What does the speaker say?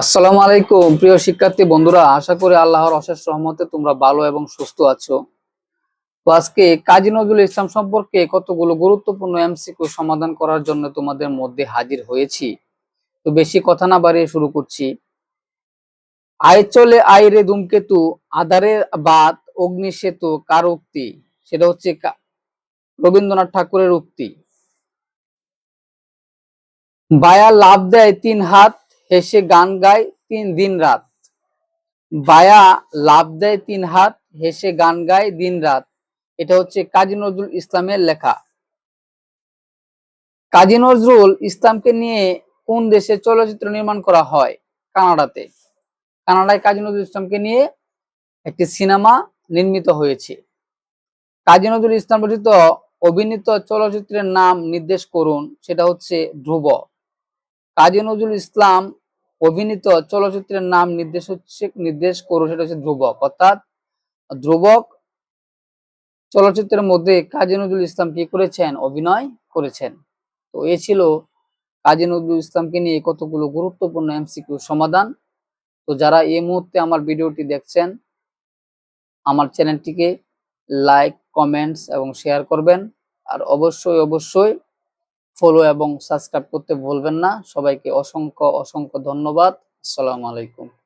আসসালামু আলাইকুম, প্রিয় শিক্ষার্থী বন্ধুরা। আশা করি আল্লাহর অশেষ রহমতে তোমরা ভালো এবং সুস্থ আছো। তো আজকে কাজী নজরুল ইসলাম সম্পর্কে কতগুলো গুরুত্বপূর্ণ এমসিকিউ সমাধান করার জন্য তোমাদের মধ্যে হাজির হয়েছি। তো বেশি কথা না বাড়িয়ে শুরু করছি। আয় চলে আয় রে ধূমকেতু আধারের বাদ অগ্নি সেতু কার উক্তি? সেটা হচ্ছে রবীন্দ্রনাথ ঠাকুরের উক্তি। বায়া লাভ দেয় তিন হাত হেসে গান গায় তিন দিন রাত। বায়া লাভ দেয় তিন হাত, হেসে গান গায় দিন রাত। এটা হচ্ছে কাজী নজরুল ইসলামের লেখা। কাজী নজরুল ইসলামকে নিয়ে কোন দেশে চলচ্চিত্র নির্মাণ করা হয়? কানাডাতে। কানাডায় কাজী নজরুল ইসলামকে নিয়ে একটি সিনেমা নির্মিত হয়েছে। কাজী নজরুল ইসলাম রচিত অভিনীত চলচ্চিত্রের নাম নির্দেশ করুন, সেটা হচ্ছে ধ্রুব। কাজী নজরুল ইসলাম অভিনীত চলচ্চিত্রের নাম নির্দেশ হচ্ছে, নির্দেশ করুন সেটা হচ্ছে ধ্রুবক। অর্থাৎ ধ্রুবক চলচ্চিত্রের মধ্যে কাজী নজরুল ইসলাম কি করেছেন? অভিনয় করেছেন। তো এ ছিল কাজী নজরুল ইসলামকে নিয়ে কতগুলো গুরুত্বপূর্ণ এমসিকিউ সমাধান। তো যারা এই মুহূর্তে আমার ভিডিওটি দেখছেন, আমার চ্যানেলটিকে লাইক, কমেন্টস এবং শেয়ার করবেন। আর অবশ্যই অবশ্যই ফলো এবং সাবস্ক্রাইব করতে ভুলবেন না। সবাইকে অসংখ্য অসংখ্য ধন্যবাদ। আসসালামু আলাইকুম।